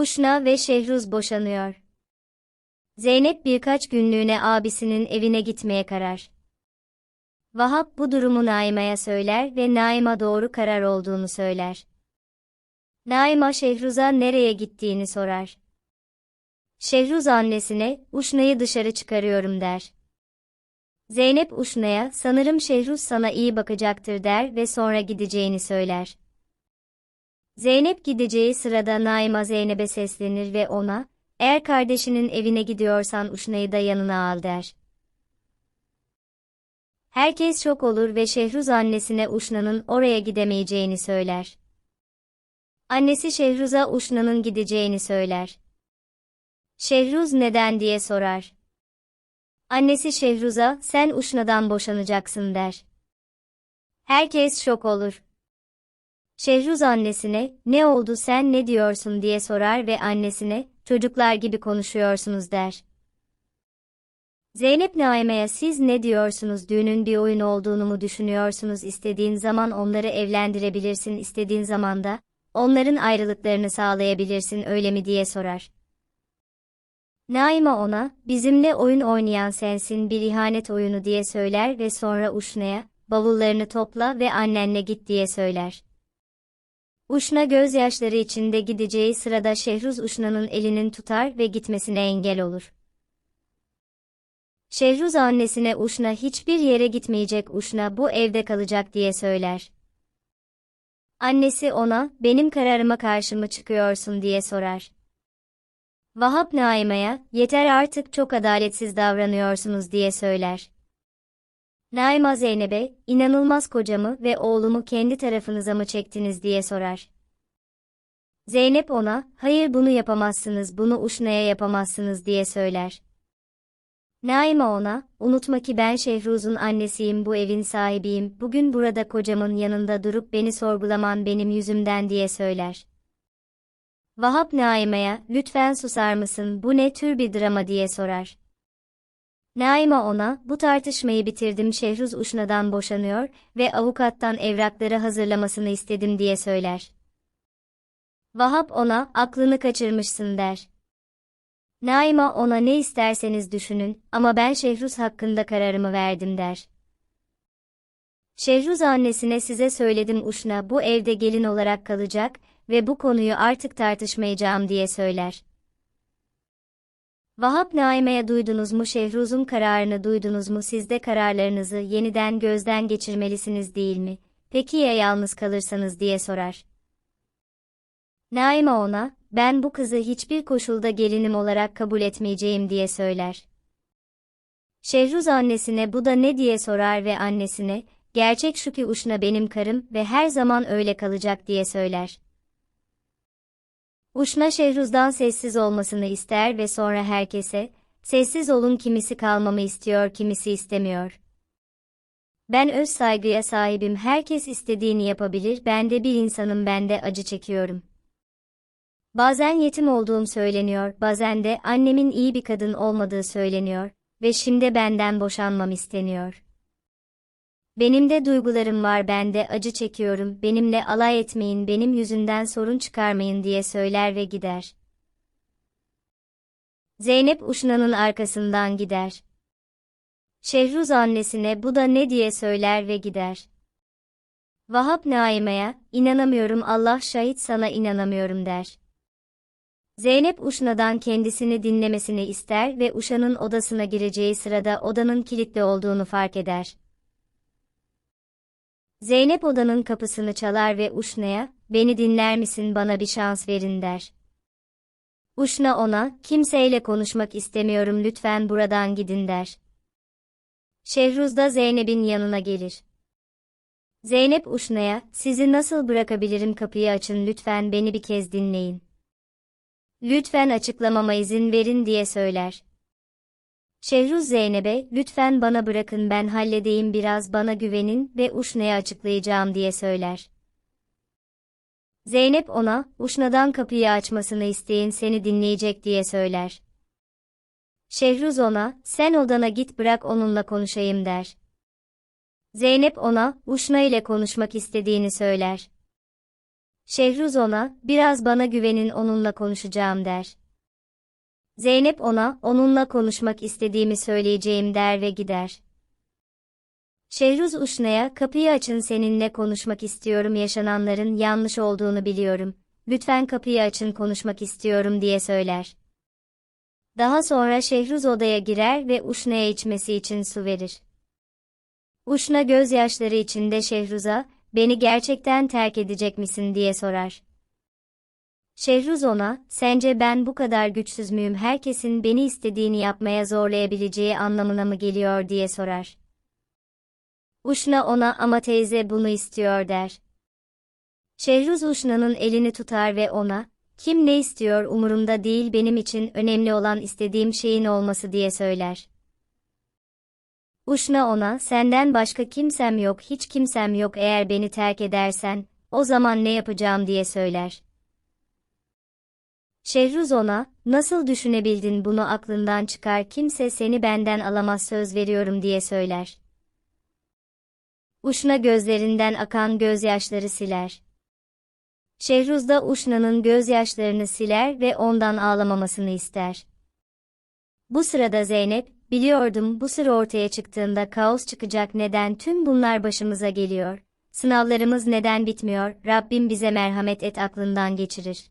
Uşna ve Şehruz boşanıyor. Zeynep birkaç günlüğüne abisinin evine gitmeye karar. Vahap bu durumu Naima'ya söyler ve Naima doğru karar olduğunu söyler. Naima Şehruz'a nereye gittiğini sorar. Şehruz annesine, Uşna'yı dışarı çıkarıyorum der. Zeynep Uşna'ya, sanırım Şehruz sana iyi bakacaktır der ve sonra gideceğini söyler. Zeynep gideceği sırada Naima Zeynep'e seslenir ve ona, eğer kardeşinin evine gidiyorsan Uşna'yı da yanına al der. Herkes şok olur ve Şehruz annesine Uşna'nın oraya gidemeyeceğini söyler. Annesi Şehruz'a Uşna'nın gideceğini söyler. Şehruz neden diye sorar. Annesi Şehruz'a sen Uşna'dan boşanacaksın der. Herkes şok olur. Şehruz annesine, ne oldu sen ne diyorsun diye sorar ve annesine, çocuklar gibi konuşuyorsunuz der. Zeynep Naime'ye siz ne diyorsunuz düğünün bir oyun olduğunu mu düşünüyorsunuz istediğin zaman onları evlendirebilirsin istediğin zaman da, onların ayrılıklarını sağlayabilirsin öyle mi diye sorar. Naime ona, bizimle oyun oynayan sensin bir ihanet oyunu diye söyler ve sonra Uşna'ya, bavullarını topla ve annenle git diye söyler. Uşna gözyaşları içinde gideceği sırada Şehruz Uşna'nın elinin tutar ve gitmesine engel olur. Şehruz annesine Uşna hiçbir yere gitmeyecek Uşna bu evde kalacak diye söyler. Annesi ona, benim kararıma karşı mı çıkıyorsun diye sorar. Vahap Naime'ye, yeter artık çok adaletsiz davranıyorsunuz diye söyler. Naima Zeynep'e, inanılmaz kocamı ve oğlumu kendi tarafınıza mı çektiniz diye sorar. Zeynep ona, hayır bunu yapamazsınız, bunu Uşna'ya yapamazsınız diye söyler. Naima ona, unutma ki ben Şehruz'un annesiyim bu evin sahibiyim, bugün burada kocamın yanında durup beni sorgulaman benim yüzümden diye söyler. Vahap Naime'ye, lütfen susar mısın, bu ne tür bir drama diye sorar. Naima ona, bu tartışmayı bitirdim Şehruz Uşna'dan boşanıyor ve avukattan evrakları hazırlamasını istedim diye söyler. Vahap ona, aklını kaçırmışsın der. Naima ona ne isterseniz düşünün ama ben Şehruz hakkında kararımı verdim der. Şehruz annesine size söyledim Uşna bu evde gelin olarak kalacak ve bu konuyu artık tartışmayacağım diye söyler. Vahap Naime'ye duydunuz mu Şehruz'un kararını duydunuz mu siz de kararlarınızı yeniden gözden geçirmelisiniz değil mi? Peki ya yalnız kalırsanız diye sorar. Naime ona, ben bu kızı hiçbir koşulda gelinim olarak kabul etmeyeceğim diye söyler. Şehruz annesine bu da ne diye sorar ve annesine, gerçek şu ki Uşna benim karım ve her zaman öyle kalacak diye söyler. Uşna Şehruz'dan sessiz olmasını ister ve sonra herkese, sessiz olun kimisi kalmamı istiyor kimisi istemiyor. Ben öz saygıya sahibim herkes istediğini yapabilir ben de bir insanım ben de acı çekiyorum. Bazen yetim olduğum söyleniyor, bazen de annemin iyi bir kadın olmadığı söyleniyor ve şimdi benden boşanmam isteniyor. Benim de duygularım var ben de acı çekiyorum, benimle alay etmeyin benim yüzünden sorun çıkarmayın diye söyler ve gider. Zeynep Uşna'nın arkasından gider. Şehruz annesine bu da ne diye söyler ve gider. Vahap Naime'ye, inanamıyorum Allah şahit sana inanamıyorum der. Zeynep Uşna'dan kendisini dinlemesini ister ve Uşa'nın odasına gireceği sırada odanın kilitli olduğunu fark eder. Zeynep odanın kapısını çalar ve Uşna'ya, beni dinler misin bana bir şans verin der. Uşna ona, kimseyle konuşmak istemiyorum lütfen buradan gidin der. Şehruz da Zeynep'in yanına gelir. Zeynep Uşna'ya, sizi nasıl bırakabilirim kapıyı açın lütfen beni bir kez dinleyin. Lütfen açıklamama izin verin diye söyler. Şehruz Zeynep'e, lütfen bana bırakın ben halledeyim biraz bana güvenin ve Uşna'ya açıklayacağım diye söyler. Zeynep ona, Uşna'dan kapıyı açmasını isteyin seni dinleyecek diye söyler. Şehruz ona, sen odana git bırak onunla konuşayım der. Zeynep ona, Uşna ile konuşmak istediğini söyler. Şehruz ona, biraz bana güvenin onunla konuşacağım der. Zeynep ona, onunla konuşmak istediğimi söyleyeceğim der ve gider. Şehruz Uşna'ya, kapıyı açın seninle konuşmak istiyorum yaşananların yanlış olduğunu biliyorum. Lütfen kapıyı açın konuşmak istiyorum diye söyler. Daha sonra Şehruz odaya girer ve Uşna'ya içmesi için su verir. Uşna gözyaşları içinde Şehruz'a, beni gerçekten terk edecek misin diye sorar. Şehruz ona, sence ben bu kadar güçsüz müyüm herkesin beni istediğini yapmaya zorlayabileceği anlamına mı geliyor diye sorar. Uşna ona ama teyze bunu istiyor der. Şehruz Uşna'nın elini tutar ve ona, kim ne istiyor umurumda değil benim için önemli olan istediğim şeyin olması diye söyler. Uşna ona, senden başka kimsem yok hiç kimsem yok eğer beni terk edersen, o zaman ne yapacağım diye söyler. Şehruz ona, nasıl düşünebildin bunu aklından çıkar kimse seni benden alamaz söz veriyorum diye söyler. Uşna gözlerinden akan gözyaşları siler. Şehruz da Uşna'nın gözyaşlarını siler ve ondan ağlamamasını ister. Bu sırada Zeynep, biliyordum bu sır ortaya çıktığında kaos çıkacak neden tüm bunlar başımıza geliyor. Sınavlarımız neden bitmiyor, Rabbim bize merhamet et aklından geçirir.